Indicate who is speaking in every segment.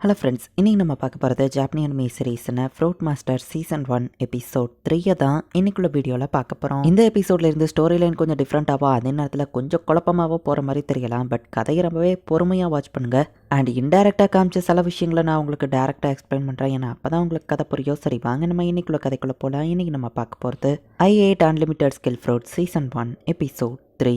Speaker 1: Hello friends இன்றைக்கி நம்ம பார்க்க போகிறது ஜாப்பனியன் மீ சீரீஸ்னு fruit master season one episode த்ரீயை தான் இன்னைக்குள்ள வீடியோவில் பார்க்க போகிறோம் இந்த எபிசோட்ல இருந்து ஸ்டோரி லைன் கொஞ்சம் டிஃப்ரெண்ட்டாவோ அதே நேரத்தில் கொஞ்சம் குழப்பமாவோ போகிற மாதிரி தெரியலாம். பட் கதையை ரொம்பவே பொறுமையாக வாட்ச் பண்ணுங்க. அண்ட் இன்டெரக்டாக காமிச்ச சில விஷயங்களை நான் உங்களுக்கு டேரெக்டாக எக்ஸ்பிளைன் பண்ணுறேன் ஏன்னா அப்போ தான் உங்களுக்கு கதை புரியும் சரி வாங்க நம்ம இன்னைக்குள்ள கதைக்குள்ளே போகலாம் இன்றைக்கி நம்ம பார்க்க போகிறது ஐ eight unlimited skill fruit season one episode three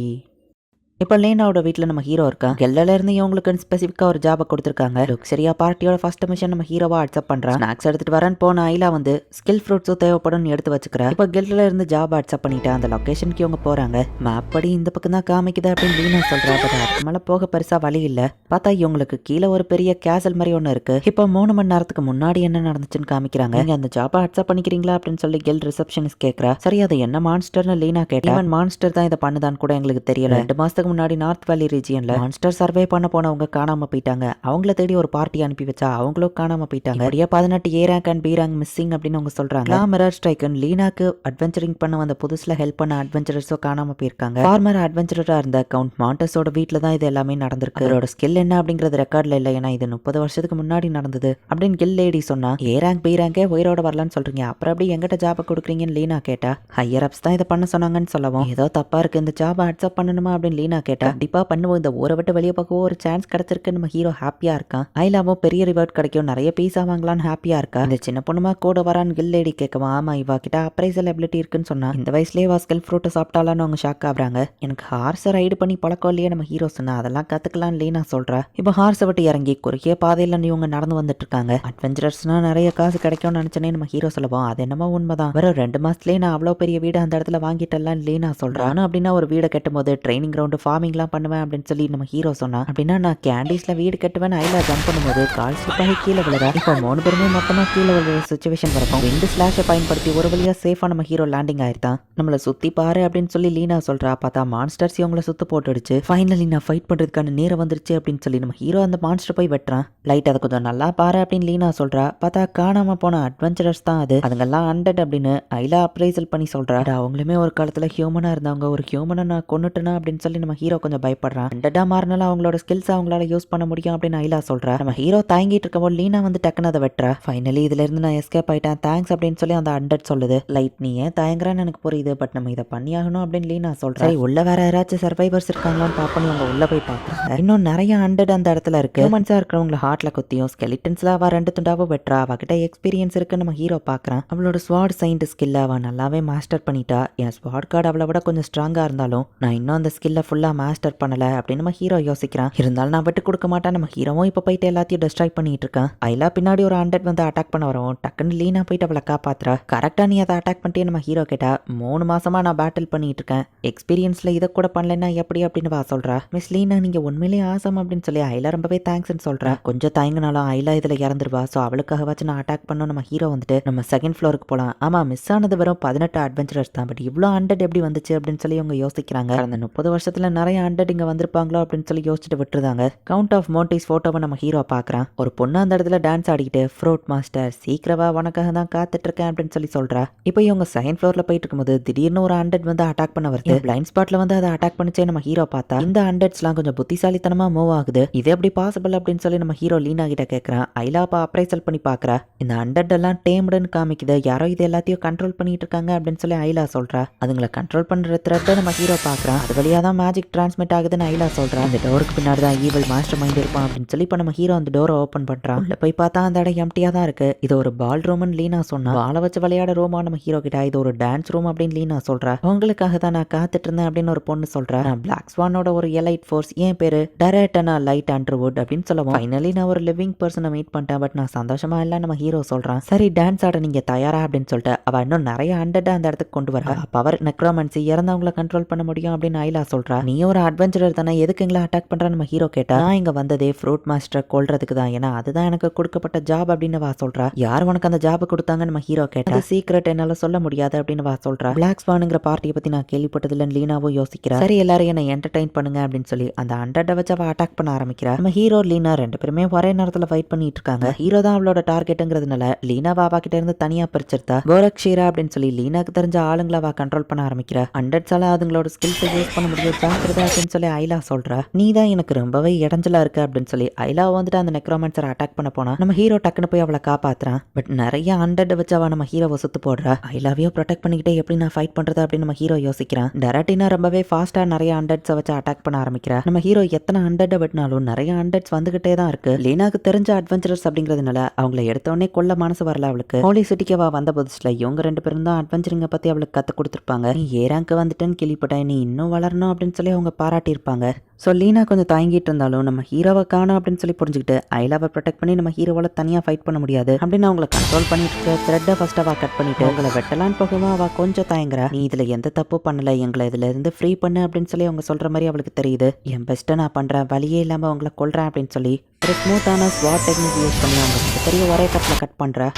Speaker 1: இப்போ லேனாவோட வீட்டில் நம்ம ஹீரோ இருக்கான் கெல்லல இருந்து இவங்களுக்கு ஸ்பெசிஃபிக்காக ஒரு ஜாபை கொடுத்துருக்காங்க. லுக்ஸரியா பார்ட்டியோட ஃபர்ஸ்ட் மிஷன் நம்ம ஹீரோவா அக்செப்ட் பண்றான். ஸ்நாக்ஸ் எடுத்துட்டு வரேன்னு போன ஐலா வந்து ஸ்கில் ஃப்ரூட்ஸும் தேவைப்படும் எடுத்து வச்சுக்கிறா. இப்போ கெல்ல இருந்து ஜாப் அக்செப்ட் பண்ணிட்டு அந்த லொகேஷனுக்கு இவங்க போறாங்க. மேப் படி இந்த பக்கம் தான் காமிக்குது அப்படின்னு லீனா சொல்றா பட் அதுக்கு மேல போக பெருசா வழி இல்ல. பார்த்தா இவங்களுக்கு கீழே ஒரு பெரிய கேசல் மாதிரி ஒன்று இருக்கு. இப்போ மூணு மணி நேரத்துக்கு முன்னாடி என்ன நடந்துச்சுன்னு காமிக்கிறாங்க. நீங்க அந்த ஜாபை அக்செப்ட் பண்ணிக்கிறீங்களா அப்படின்னு சொல்லி கெல் ரிசப்ஷனிஸ்ட் கேட்கறா சரி அது என்ன மான்ஸ்டர்னு லீனா கேட்டா இவன் மான்ஸ்டர் தான் இதை பண்ணுதான்னு கூட எங்களுக்கு தெரியல. ரெண்டு மாசத்துக்கு முன்னாடி நார்த் வேலி ரீஜியன்ல மான்ஸ்டர் சர்வே பண்ண போனவங்க காணாம போயிட்டாங்க. அவங்கள தேடி ஒரு பார்ட்டி அனுப்பி வச்சா அவங்களும் காணாம போயிட்டாங்க. அப்படியே பதினெட்டு A rank and B rank missing அப்படின்னு அவங்க சொல்றாங்க. மிரர் ஸ்ட்ரைக்கன் லீனாக்கு அட்வென்ச்சரிங் பண்ண வந்த புதுசுல ஹெல்ப் பண்ண அட்வென்ச்சரர்ஸோ காணாம போயிருக்காங்க. ஃபார்மர் அட்வென்ச்சரரா இருந்த கவுண்ட் மாண்டஸோட வீட்ல தான் இது எல்லாமே நடந்திருக்கு. அவரோட ஸ்கில் என்ன அப்படிங்கறது ரெக்கார்ட்ல இல்ல. ஏன்னா இது முப்பது வருஷத்துக்கு முன்னாடி நடந்தது அப்படின்னு கில் லேடி சொன்னா ஏ ரேங்க் பி ரேங்கே உயிரோட வரலான்னு சொல்றீங்க. அப்புறம் எப்படி எங்கிட்ட ஜாப கொடுக்குறீங்கன்னு லீனா கேட்டா ஹையர் அப்ஸ் தான் இதை பண்ண சொன்னாங்கன்னு சொல்லவும். ஏதோ தப்பா இருக்கு. இந்த ஜாபை அக்செப்ட் பண்ணணுமா? அப்படின்னு லீனா கேட்டா கண்டிப்பா பண்ணுவோம். இந்த ஊரை விட்டு வெளியே ஒரு சான்ஸ் கிடைச்சிருக்கு நம்ம ஹீரோ ஹாப்பியா இருக்கான் ஐலாவும் பெரிய ரிவார்ட் கிடைக்கும். நிறைய பீஸா வாங்கலாம்னு ஹாப்பியா இருக்கா? இந்த சின்ன பொண்ணுமா கூட வரான்னு கில் லேடி கேட்கவா? ஆமா இவா கிட்ட அப்ரைசல் எபிலிட்டி இருக்குன்னு சொன்னா இந்த வயசுலயே வா ஸ்கில் ஃப்ரூட்டை சாப்பிட்டாலான்னு அவங்க ஷாக் ஆகுறாங்க. எனக்கு ஹார்ஸை ரைடு பண்ணி பழக்கம் இல்லையே நம்ம ஹீரோ சொன்னா அதெல்லாம் கத்துக்கலாம் நான் சொல்கிறேன் இப்போ ஹார்ஸை விட்டு இறங்கி குறுகிய பாதையில இவங்க நடந்து வந்துட்டு இருக்காங்க. அட்வென்ச்சரர்ஸ்னா நிறைய காசு கிடைக்கும்னு நினைச்சனே நம்ம ஹீரோ சொல்லுவோம். அது என்னமோ உண்மைதான். வெறும் ரெண்டு மாசத்துலயே நான் அவ்வளோ பெரிய வீடு அந்த இடத்துல வாங்கிட்டலாம் இல்லையே நான் சொல்றேன். ஆனா அப்படின்னா ஒரு வீடை கட்டும்போது ட்ரைனிங் கிரவுண்டு ஃபார்மிங்லாம் பண்ணுவேன் அப்படின்னு சொல்லி நம்ம ஹீரோ சொன்னா அப்படின்னா நான் கேண்டீஸ்ல வீடு கட்டுவேன் ஐல ஜம்ப் பண்ணும்போது கால் ஸ்லிப்பாகி கீழே விழுதா இப்போ மூணு பேருமே மொத்தமா கீழே விழுற சுச்சுவேஷன் வரப்போம் ரெண்டு ஸ்லாஷை பயன்படுத்தி ஒரு வழியா சேஃபா நம்ம ஹீரோ லேண்டிங் ஆயிருந்தான். நம்மள சுத்தி பாரு அப்படின்னு சொல்லி லீனா சொல்றா. பார்த்தா மான்ஸ்டர்ஸ் இவங்கள சுத்து போட்டுடுச்சு. ஃபைனலி நான் ஃபைட் பண்றதுக்கான நேரம் வந்துருச்சு அப்படின்னு சொல்லி நம்ம ஹீரோ அந்த மான்ஸ்டர் போய் வெட்டுறான். லைட் அதை கொஞ்சம் நல்லா பாரு அப்படின்னு லீனா சொல்றா. பார்த்தா காணாம போன அட்வென்ச்சரர்ஸ் தான் அது. அதுங்கெல்லாம் அண்டட் அப்படின்னு ஐலா அப்ரைசல் பண்ணி சொல்றா. அவங்களுமே ஒரு காலத்துல ஹியூமனா இருந்தவங்க ஒரு ஹியூமனை நான் கொண்டுட்டேனா அப்படின்னு சொல்லி நம்ம ஹீரோ கொஞ்சம் பயப்படுறான். அண்டடா மாறினாலும் அவங்களோட ஸ்கில்ஸ் அவங்களால யூஸ் பண்ண முடியும் அப்படின்னு ஐலா சொல்றா. நம்ம ஹீரோ தாங்கிட்டு இருக்கும்போது லீனா வந்து டக்குன்னு அதை வெட்டுற. ஃபைனலி இதுல இருந்து நான் எஸ்கேப் ஆயிட்டேன். தேங்க்ஸ் அப்படின்னு சொல்லி அந்த அண்டட் சொல்லுது. லைட் நீ ஏன் தயங்குறான்னு எனக்கு புரியுது பட் நம்ம இதை பண்ணியாகணும் அப்படின்னு லீனா சொல்றா. உள்ள வேற யாராச்சும் சர்வைவர்ஸ் இருக்காங்களான்னு பாப்போம் அவங்க உள்ள போய் பார்க்கறாங்க இன்னும் நிறைய அண்டட் அந்த இடத்துல இருக்கு. ஹியூமன்ஸா இருக்கிறவங்கள ஹார்ட்ல குத்தியும் ஸ்கெலிட்டன்ஸ்ல அவ ரெண்டு துண்டாவோ வெட்டுறா. அவகிட்ட எக்ஸ்பீரியன்ஸ் இருக்கு நம்ம ஹீரோ பாக்குறான் அவளோட ஸ்வாட் சைண்ட் ஸ்கில்ல அவ நல்லாவே மாஸ்டர் பண்ணிட்டா. என் ஸ்வாட் கார்டு அவளை விட கொஞ்சம் ஸ்ட்ராங்கா இருந்தாலும் நான் இன்னும் அந்த ஸ்கில்ல ஃபுல்லாக மாஸ்டர் பண்ணலை அப்படின்னு நம்ம ஹீரோ யோசிக்கிறான். இருந்தாலும் நான் விட்டு கொடுக்க மாட்டேன். நம்ம ஹீரோவும் இப்போ போயிட்டு எல்லாத்தையும் டிஸ்ட்ராய் பண்ணிட்டு இருக்கான். ஐலா பின்னாடி ஒரு ஹண்ட்ரட் வந்து அட்டாக் பண்ண வரும். டக்குன்னு லீனா போயிட்டு அவளை காப்பாத்துறா. கரெக்டாக நீ அதை அட்டாக் பண்ணிட்டே நம்ம ஹீரோ கேட்டா மூணு மாசமா நான் பேட்டில் பண்ணிட்டு இருக்கேன். எக்ஸ்பீரியன்ஸில் இதை கூட பண்ணலன்னா எப்படி அப்படின்னு வா சொல்றா. மிஸ் லீனா நீங்க உண்மையிலேயே ஆசம் அப்படின்னு சொல்லி ஐலா ரொம்பவே தேங்க்ஸ்னு சொல்றா. கொஞ்சம் தயங்கினாலும் ஐலா இதில் இறந்துருவா. ஸோ அவளுக்காகவாச்சும் நான் அட்டாக் பண்ணோம் நம்ம ஹீரோ வந்துட்டு நம்ம செகண்ட் ஃப்ளோருக்கு போலாம். ஆமா மிஸ் ஆனது வெறும் பதினெட்டு அட்வென்ச்சரர்ஸ் தான். பட் இவ்வளோ ஹண்ட்ரட் எப்படி வந்துச்சு அப்படின்னு சொல்லி அவங்க யோசிக்கிறாங்க. அந்த முப்பது வருஷத்தில் நிறைய ஹண்ட்ரட் இங்க வந்திருப்பாங்களோ அப்படின்னு சொல்லி யோசிச்சுட்டு விட்டுருந்தாங்க. கவுண்ட் ஆஃப் மோட்டிஸ் போட்டோவை நம்ம ஹீரோ பாக்குறான். ஒரு பொண்ணு அந்த இடத்துல டான்ஸ் ஆடிக்கிட்டு ஃப்ரூட் மாஸ்டர் சீக்கிரவா உனக்காக தான் காத்துட்டு இருக்கேன் அப்படின்னு சொல்லி சொல்றா. இப்போ இவங்க செகண்ட் ஃப்ளோர்ல போயிட்டு இருக்கும்போது திடீர்னு ஒரு ஹண்ட்ரட் வந்து அட்டாக் பண்ண வருது. பிளைண்ட் ஸ்பாட்ல வந்து அதை அட்டாக் பண்ணிச்சே நம்ம ஹீரோ பார்த்தா இந்த ஹண்ட்ரட்ஸ்லாம் கொஞ்சம் புத்திசாலித்தனமா மூவ் ஆகுது. இது எப்படி பாசிபிள் அப்படின்னு சொல்லி நம்ம ஹீரோ லீனா கிட்ட கேட்கறான் ஐலாப்பா அப்ரைசல் பண்ணி பாக்குறா. இந்த ஹண்ட்ரட் எல்லாம் டேம்டுன்னு காமிக்குது. யாரோ இது எல்லாத்தையும் கண்ட்ரோல் பண்ணிட்டு இருக்காங்க அப்படின்னு சொல்லி ஐலா சொல்றா. அதுங்களை கண்ட்ரோல் பண்ற த்ரெட்டை நம்ம ஹீரோ பாக்குறான். அது வழியா தான் மேஜிக் டிரான்ஸ்மிட் ஆகுதுன்னு ஐலா சொல்றா. அந்த டோருக்கு பின்னாடி தான் ஈவல் மாஸ்டர் மைண்ட் இருப்பான் அப்படின்னு சொல்லி இப்போ நம்ம ஹீரோ அந்த டோரை ஓப்பன் பண்றான் உள்ள போய் பார்த்தா அந்த இடம் எம்டியா தான் இருக்கு. இது ஒரு பால் ரூம்னு லீனா சொன்னா. வாழ வச்சு விளையாட ரூமா நம்ம ஹீரோ கிட்ட இது ஒரு டான்ஸ் ரூம் அப்படின்னு லீனா சொல்றா. உங்களுக்காக தான் நான் காத்துட்டு இருந்தேன் அப்படின்னு ஒரு பொண்ணு சொல்றா. நான் பிளாக் ஸ்வானோட ஒரு எலைட் ஃபோர்ஸ் என் பேரு டரேட்டனா லைட் அண்டர்வுட் அப்படின்னு சொல்லுவோம் ஃபைனலி நான் ஒரு லிவிங் பர்சனை மீட் பண்ணிட்டேன் பட் நான் சந்தோஷமா இல்ல நம்ம ஹீரோ சொல்றான். சரி டான்ஸ் ஆட நீங்க தயாரா? அப்படின்னு சொல்லிட்டு அவ இன்னும் நிறைய ஹண்ட்ரட் அந்த இடத்துக்கு கொண்டு வரா. பவர் நெக்ரோமன்சி இறந்தவங்களை கண்ட்ரோல் பண்ண முடியும் அப்படின்னு ஐலா சொல்றா. நீ நீயும் ஒரு அட்வென்ச்சரர் தானே? எதுக்கு எங்களை அட்டாக் பண்ணுறான்னு நம்ம ஹீரோ கேட்டா நான் இங்கே வந்ததே ஃப்ரூட் மாஸ்டர் கொள்றதுக்கு தான். ஏன்னா அதுதான் எனக்கு கொடுக்கப்பட்ட ஜாப் அப்படின்னு வா சொல்றா. யார் உனக்கு அந்த ஜாப் கொடுத்தாங்க நம்ம ஹீரோ கேட்டா சீக்ரெட் என்னால சொல்ல முடியாது அப்படின்னு வா சொல்றா. பிளாக் ஸ்வானுங்கிற பார்ட்டியை பத்தி நான் கேள்விப்பட்டதில்லன்னு லீனாவும் யோசிக்கிறா. சரி எல்லாரும் என்ன என்டர்டைன் பண்ணுங்க அப்படின்னு சொல்லி அந்த அண்டர்டை வச்சு அவ அட்டாக் பண்ண ஆரம்பிக்கிறா. நம்ம ஹீரோ லீனா ரெண்டு பேருமே ஒரே நேரத்துல ஃபைட் பண்ணிட்டு இருக்காங்க. ஹீரோ தான் அவளோட டார்கெட்டுங்கிறதுனால லீனா பாபா கிட்ட இருந்து தனியா பிரிச்சிருந்தா கோரக்ஷீரா அப்படின்னு சொல்லி லீனாக்கு தெரிஞ்ச ஆளுங்களை அவ கண்ட்ரோல் பண்ண ஆரம்பிக்கிறா. ஹண்ட்ரட்ஸால அதுங்களோட ஸ்கில்ஸை யூஸ் பண்ண முடியுதா இருக்கிறது அப்படின்னு சொல்லி ஐலா சொல்றா. நீ தான் எனக்கு ரொம்பவே இடைஞ்சலா இருக்கு அப்படின்னு சொல்லி ஐலா வந்துட்டு அந்த நெக்ரோமன்சரை அட்டாக் பண்ண போனா நம்ம ஹீரோ டக்குன்னு போய் அவளை காப்பாத்துறான். பட் நிறைய அண்டட் வச்சு நம்ம ஹீரோவை சுத்து போடுறா. ஐலாவையோ ப்ரொடெக்ட் பண்ணிக்கிட்டே எப்படி நான் ஃபைட் பண்றது அப்படின்னு நம்ம ஹீரோ யோசிக்கிறான். டெரட்டினா ரொம்பவே ஃபாஸ்டா நிறைய அண்டட்ஸை வச்சு அட்டாக் பண்ண ஆரம்பிக்கிறா. நம்ம ஹீரோ எத்தனை அண்டட் வெட்டினாலும் நிறைய அண்டர்ட்ஸ் வந்துகிட்டே தான் இருக்கு. லீனாக்கு தெரிஞ்ச அட்வென்ச்சரஸ் அப்படிங்கிறதுனால அவங்கள எடுத்தோடனே கொல்ல மனசு வரல அவளுக்கு. ஹோலி சிட்டிக்கவா வந்த புதுசுல இவங்க ரெண்டு பேரும் தான் அட்வென்ச்சரிங்க பத்தி அவளுக்கு கத்து கொடுத்துருப்பாங்க. நீ ஏ ரேங்க் வந்துட்டேன்னு கேள்விப்பட்டேன் நீ இன்னும் வளரணும் அப்படின்னு சொல்லி அவங்க பாராட்டியிருப்பாங்க. ஸோ லீனா கொஞ்சம் தயங்கிட்டு இருந்தாலும் நம்ம ஹீரோவை காணும் அப்படின்னு சொல்லி புரிஞ்சுக்கிட்டு ஐலாவை ப்ரொடெக்ட் பண்ணி நம்ம ஹீரோவால் தனியாக ஃபைட் பண்ண முடியாது. அப்படின்னு அவங்கள கண்ட்ரோல் பண்ணிட்டு இருக்க த்ரெட்டை ஃபர்ஸ்ட் அவ கட் பண்ணிட்டு அவங்கள வெட்டலான்னு போகவும் அவள் கொஞ்சம் தயங்குறா. நீ இதில் எந்த தப்பு பண்ணல? எங்களை இதில் இருந்து ஃப்ரீ பண்ணு அப்படின்னு சொல்லி அவங்க சொல்கிற மாதிரி அவளுக்கு தெரியுது. என் பெஸ்ட்டை நான் பண்ணுறேன் வழியே இல்லாமல் அவங்கள கொள்கிறேன் அப்படின்னு சொல்லி ஒரு ஸ்மூத்தான ஸ்வாட் டெக்னிக் யூஸ் பண்ணி அவங்க பெரிய ஒரே கட்டில் கட் பண்ணுறேன்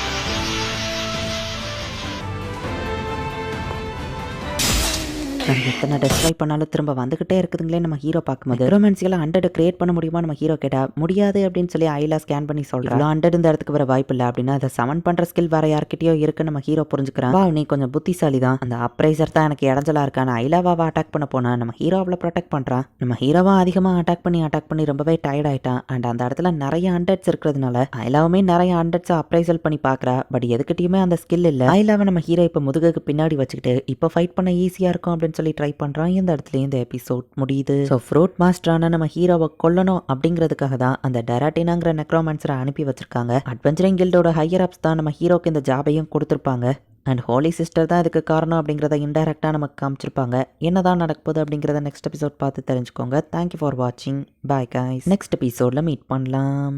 Speaker 1: நம்ம எத்தனை டெஸ்ட்ராய் பண்ணாலும் திரும்ப வந்துகிட்டே இருக்குதுங்களே நம்ம ஹீரோ பார்க்கும்போது. ரொமான்சியெல்லாம் ஹண்ட்ரட் கிரியேட் பண்ண முடியுமா? நம்ம ஹீரோ கேட்டா முடியாது அப்படின்னு சொல்லி ஐலா ஸ்கேன் பண்ணி சொல்றா. ஹண்ட்ரட் இந்த இடத்துக்கு வர வாய்ப்பு இல்லை அப்படின்னா அதை சமன் பண்ற ஸ்கில் வேற யார்கிட்டயோ இருக்கு நம்ம ஹீரோ புரிஞ்சுக்கிறான் வா நீ கொஞ்சம் புத்திசாலி தான். அந்த அப்ரைசர் தான் எனக்கு இடைஞ்சலா இருக்கான ஐலாவாவை அட்டாக் பண்ண போனா நம்ம ஹீரோ அவளை ப்ரொடெக்ட் பண்றான் நம்ம ஹீரோவா அதிகமா அட்டாக் பண்ணி அட்டாக் பண்ணி ரொம்பவே டயர்ட் ஆயிட்டான் அண்ட் அந்த இடத்துல நிறைய ஹண்ட்ரட்ஸ் இருக்கிறதுனால ஐலாவுமே நிறைய ஹண்ட்ரட்ஸ் அப்ரைசல் பண்ணி பாக்குறா பட் எதுக்கிட்டயுமே அந்த ஸ்கில் இல்ல. ஐலாவை நம்ம ஹீரோ இப்ப முதுகுக்கு பின்னாடி வச்சுக்கிட்டு இப்போ ஃபைட் பண்ண ஈஸியா இருக்கும் அப்படின்னு சொல்லி ட்ரை பண்ணுறான் இந்த இடத்துல இந்த எபிசோட் முடியுது. ஸோ ஃப்ரூட் மாஸ்டரான நம்ம ஹீரோவை கொல்லணும் அப்படிங்கிறதுக்காக தான் அந்த டெராட்டினாங்கிற நெக்ரோமான்சரை அனுப்பி வச்சிருக்காங்க. அட்வென்ச்சரிங் கில்டோட ஹையர் அப்ஸ் தான் நம்ம ஹீரோக்கு இந்த ஜாபையும் கொடுத்துருப்பாங்க. அண்ட் ஹோலி சிஸ்டர் தான் இதுக்கு காரணம் அப்படிங்கிறத இன்டெரக்டாக நமக்கு காமிச்சிருப்பாங்க. என்னதான் நடக்குது அப்படிங்கிறத நெக்ஸ்ட் எபிசோட் பார்த்து தெரிஞ்சுக்கோங்க. தேங்க்யூ ஃபார் வாட்சிங் பாய் காய்ஸ் நெக்ஸ்ட் எபிசோடில் மீட் பண்ணலாம்.